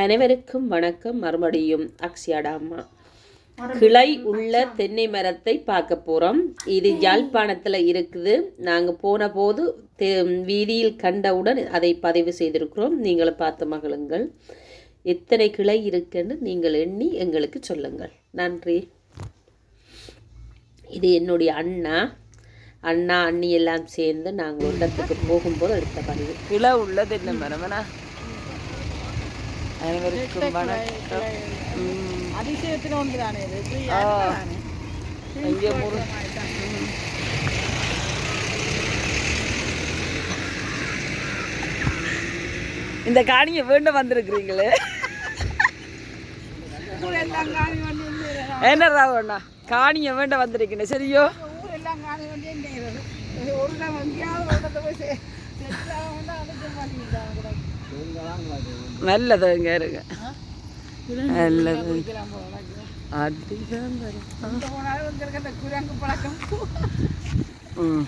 அனைவருக்கும் வணக்கம். மறுபடியும் அம்மா. கிளை உள்ள தென்னை மரத்தை பார்க்க போகிறோம் இது யாழ்ப்பாணத்தில் இருக்குது. நாங்கள் போன போது தெ வீதியில் கண்டவுடன் அதை பதிவு செய்திருக்கிறோம். நீங்களும் பார்த்து மகளுங்கள் எத்தனை கிளை இருக்குன்னு நீங்கள் எண்ணி எங்களுக்கு சொல்லுங்கள். நன்றி. இது என்னுடைய அண்ணா. அண்ணா அண்ணி எல்லாம் சேர்ந்து நாங்கள் ஒரு இடத்துக்கு போகும்போது எடுத்த பதிவு. கிளை உள்ள தென்னை மரமனா அனைவருக்கும் வணக்கம். இது? இங்கே முரு. இந்த காணியை வேண்ட வந்திருக்கிறீங்களே. என்ன ராவண்ணா காணியை வேண்ட வந்திருக்கீங்க. சரியோ. ஒரு நாள் எங்கேயாவது ஒரு இடத்துல போய் சே- செட்டில் ஆகணும்னா அதுக்கு பண்ணிட்டாங்க கூட. நல்லது இங்கே இருங்க நல்லது. அதுதான் ம்.